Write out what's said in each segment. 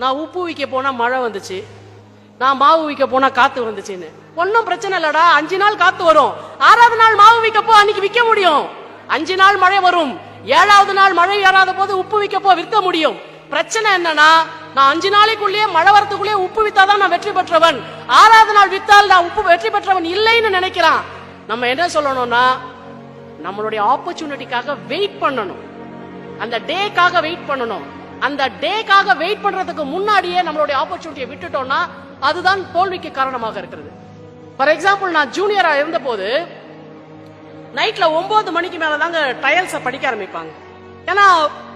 நான் உப்பு விற்க போனா மழை வந்துச்சு. நான் மாவு விற்க போனா காத்து வந்துச்சுன்னு. ஒன்றும் பிரச்சனை இல்லடா. அஞ்சு நாள் காத்து வரும். ஆறாவது நாள் மாவு விற்கப்போ அன்னைக்கு விற்க முடியும். அஞ்சு நாள் மழை வரும். ஏழாவது நாள் மழை ஏறாத போது உப்பு விற்கப்போ விற்க முடியும். பிரச்சனை என்னன்னா நான் அஞ்சு நாளைக்குள்ளேயே மழை வரத்துக்குள்ளேயே உப்பு வித்தாதான் நான் வெற்றி பெற்றவன். ஆறாவது நாள் வித்தால் நான் உப்பு வெற்றி பெற்றவன் இல்லைன்னு நினைக்கிறான். நம்ம என்ன சொல்லணும்னா நம்மளுடைய ஆப்பர்ச்சுனிட்டிக்காக வெயிட் பண்ணணும். அந்த டேக்காக வெயிட் பண்ணணும். அந்த டேக்காக வெயிட் பண்றதுக்கு முன்னாடியே நம்மளுடைய ஆப்பர்ச்சுனிட்டியை விட்டுட்டோம்னா அதுதான் தோல்விக்கு காரணமாக இருக்கிறது. ஃபார் எக்ஸாம்பிள் நான் ஜூனியரா இருந்தபோது நைட்ல ஒன்பது மணிக்கு மேல தாங்க ட்ரையல்ஸை படிக்க ஆரம்பிப்பாங்க. ஏன்னா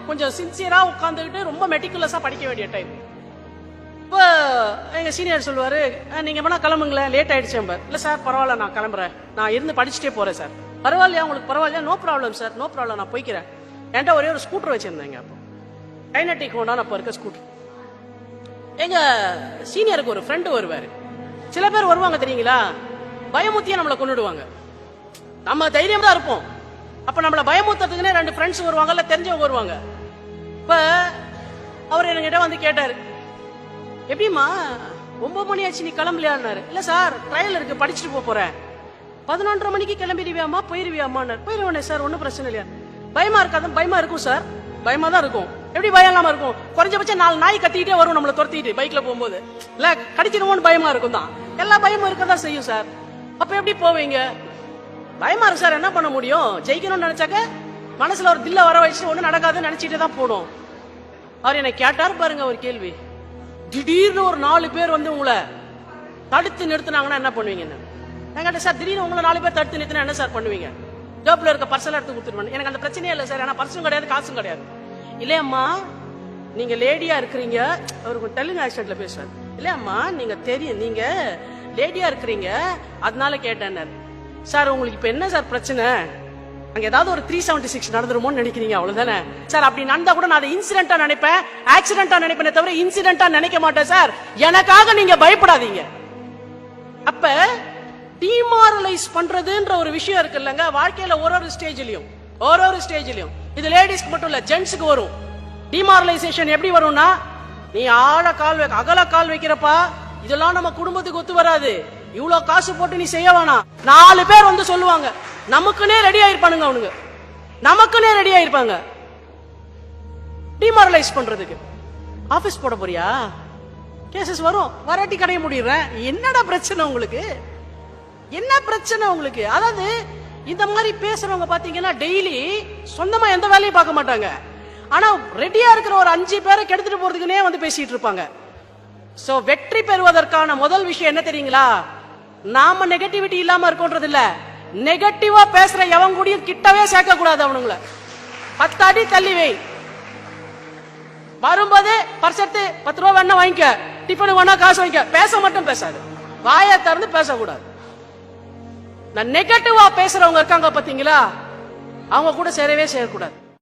கொஞ்சம் சின்சியரா உட்காந்துக்கிட்டு ரொம்ப மெட்டிகுலஸா படிக்க வேண்டிய டைம் இப்போ எங்க சீனியர் சொல்லுவாரு நீங்கள் நீங்க வேணா கிளம்புங்களேன் லேட் ஆயிடுச்சு நம்பர் இல்ல சார் பரவாயில்ல நான் கிளம்புறேன். நான் இருந்து படிச்சுட்டே போறேன் சார் பரவாயில்லையா? உங்களுக்கு பரவாயில்லையா? No problem sir no problem நான் போய்க்கிறேன். என்கிட்ட ஒரே ஒரு ஸ்கூட்டர் வச்சிருந்தேங்க அப்போ. கைனட்டிக் ஹோண்டான்னு அப்போ இருக்க ஸ்கூட்டர் எங்க சீனியருக்கு ஒரு ஃப்ரெண்டு வருவாரு. சில பேர் வருவாங்க தெரியுங்களா? பயமுத்தியே நம்மளை கொண்டுடுவாங்க நம்ம தைரியம் தான் இருப்போம். அப்ப நம்மளை பயமுத்துறதுக்குன்னே ரெண்டு ஃப்ரெண்ட்ஸ் வருவாங்க இல்ல தெரிஞ்சவங்க வருவாங்க. இப்ப அவர் என்கிட்ட வந்து கேட்டாரு எப்படிம்மா ஒன்பது மணி ஆச்சு நீ கிளம்பலையான்னாரு. இல்ல சார் ட்ரையல் இருக்கு படிச்சுட்டு போக போறேன். பதினொன்றரை மணிக்கு கிளம்பிடுவியாமா போயிருவியாமான்னாரு போயிருவானே சார் ஒன்றும் பிரச்சனை இல்லையா? பயமா இருக்காது பயமா இருக்கும் சார். பயமா தான் இருக்கும். எப்படி பயம் இல்லாம இருக்கும்? குறைஞ்சபட்சம் நாலு நாய் கத்திக்கிட்டே வரும் நம்மளை துரத்திட்டு பைக்ல போகும்போது. இல்ல கடிச்சிடுவோம்னு பயமா இருக்கும் தான் எல்லா பயமும் இருக்கதான் செய்யும் சார். அப்ப எப்படி போவீங்க? பயமா இருக்கு சார். என்ன பண்ண முடியும்? ஜெயிக்கணும்னு நினைச்சாக்க மனசுல ஒரு தில்ல வர வச்சு ஒண்ணு நடக்காதுன்னு நினைச்சிட்டு தான் போகணும். அவர் என்னை கேட்டார் பாருங்க ஒரு கேள்வி. திடீர்னு ஒரு நாலு பேர் வந்து உங்களை தடுத்து நிறுத்தினாங்கன்னா என்ன பண்ணுவீங்க என்கிட்ட சார் திடீர்னு உங்களை நாலு பேர் தடுத்து நிறுத்தினா என்ன சார் பண்ணுவீங்க? ஜோப்ல இருக்க பர்சல் எடுத்து கொடுத்துருவேன். எனக்கு அந்த பிரச்சனையே இல்லை சார். ஏன்னா பர்சும் கிடையாது காசும் கிடையாது. இல்லையம்மா நீங்க லேடியா இருக்கிறீங்க. அவருக்கு தெலுங்கு ஆக்சன்ட்ல பேசுவார் இல்லையம்மா நீங்க தெரியும் நீங்க லேடியா இருக்கிறீங்க. அதனால கேட்டேன் சார் உங்களுக்கு இப்ப என்ன சார் பிரச்சனை? அங்க ஏதாவது ஒரு த்ரீ செவன்டி சிக்ஸ் நடந்துருமோன்னு நினைக்கிறீங்க அவ்வளவுதானே? சார் அப்படி நடந்தா கூட நான் அதை இன்சிடென்டா நினைப்பேன். ஆக்சிடென்டா நினைப்பேனே தவிர இன்சிடென்டா நினைக்க மாட்டேன் சார். எனக்காக நீங்க பயப்படாதீங்க. அப்ப டிமாரலைஸ் பண்றதுன்ற ஒரு விஷயம் இருக்கு இல்லங்க. வாழ்க்கையில ஒரு ஒரு ஸ்டேஜ்லயும் ஒரு ஒரு ஸ்டேஜ்லயும். இது லேடிஸ்க்கு மட்டும் இல்ல ஜென்ட்ஸ்க்கு வரும். டிமாரலைசேஷன் எப்படி வரும்னா நீ ஆழ கால் வைக்க அகல கால் வைக்கிறப்பா இதெல்லாம் நம்ம குடும்பத்துக்கு ஒத்து வராது. இவ்வளவு காசு போட்டு நீ செய்ய வேணாம். நாலு பேர் வந்து சொல்லுவாங்க நமக்குன்னே ரெடி ஆயிருப்பானுங்க அவனுங்க. நமக்குன்னே ரெடி ஆயிருப்பாங்க. டிமாரலைஸ் பண்றதுக்கு. ஆபீஸ் போட போறியா? கேசஸ் வரும். வராட்டி கடைய முடிடுறேன். என்னடா பிரச்சனை உங்களுக்கு? என்ன பிரச்சனை உங்களுக்கு? அதாவது இந்த மாதிரி பேசுறவங்க பாத்தீங்கன்னா டெய்லி சொந்தமா எந்த வேலையும் பார்க்க மாட்டாங்க. ஆனா ரெடியா இருக்கிற ஒரு அஞ்சு பேரை கெடுத்துட்டு போறதுக்குனே வந்து பேசிட்டு இருப்பாங்க. சோ வெற்றி பெறுவதற்கான முதல் விஷயம் என்ன தெரியுங்களா? நாம நெகட்டிவிட்டி இல்லாம இருக்கோன்றது இல்ல. நெகட்டிவா பேசுற எவன் கூடயும் கிட்டவே சேர்க்க கூடாது அவனுங்கள. பத்து அடி தள்ளி வை. வரும்போது பர்ஸ் எடுத்து பத்து ரூபா வேணா வாங்கிக்க. டிஃபன் வேணா காசு வாங்கிக்க. பேச மட்டும் பேசாது. வாயை திறந்து பேசக்கூடாது. நான் நெகட்டிவா பேசுறவங்க இருக்காங்க பாத்தீங்களா? அவங்க கூட சேரவே சேரக்கூடாது.